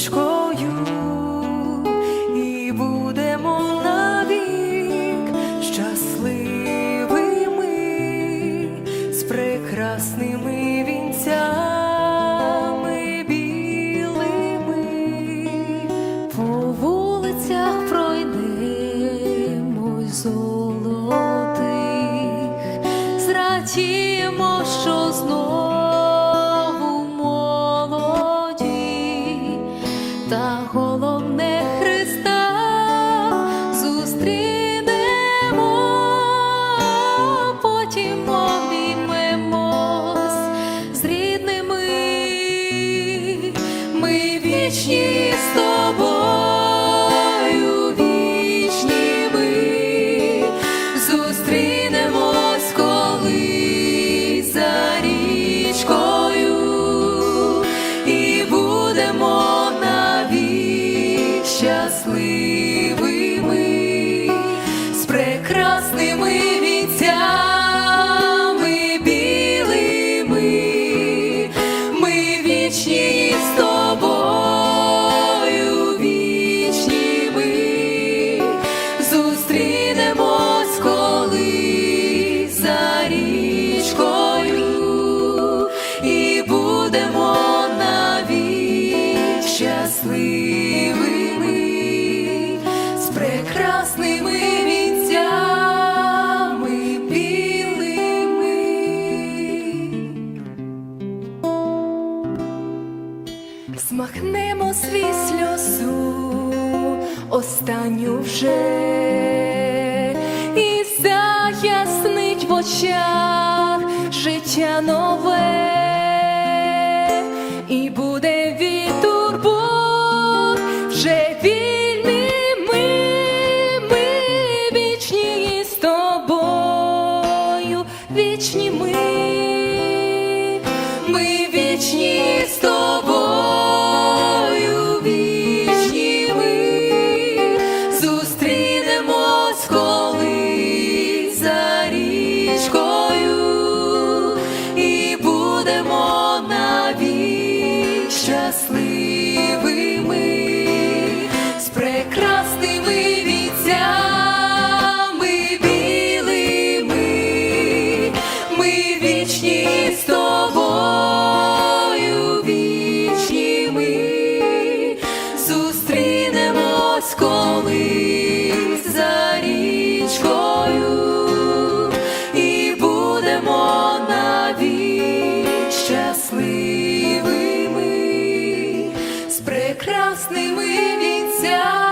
дочкою і будемо навік щасливими з прекрасними вінцями білими по вулицях пройдемо. Щасливими з прекрасними вінцями білими. Ми вічні з тобою, вічні ми зустрінемось колись за річкою і будемо навік щасливими Змахнемо свій сльозу, останню вже, і заяснить в очах життя нове, і буде від турбот вже вічні з тобою, вічні ми. Ми вічні з тобою, щасливими з прекрасними віцями білими. Ми вічні з тобою, вічні ми зустрінемось прекрасними вінцями.